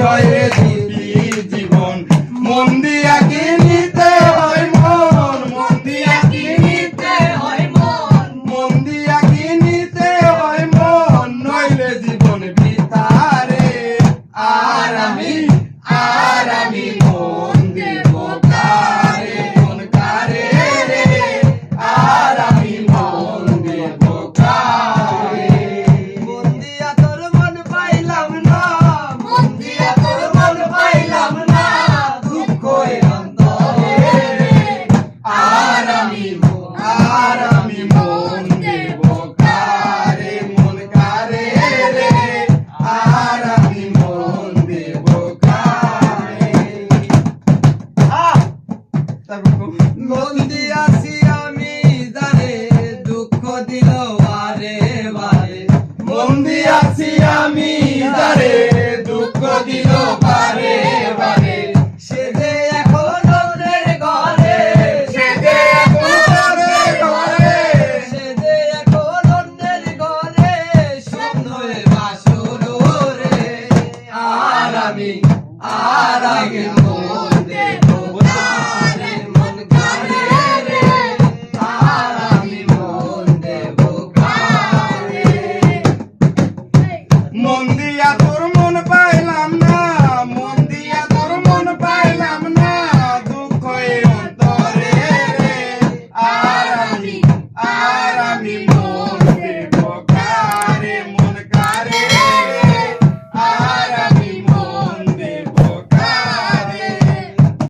হয়ে দিন বন্দি আছি আমি জানে দুঃখ দিল বারে। বারে বন্দি আছি আমি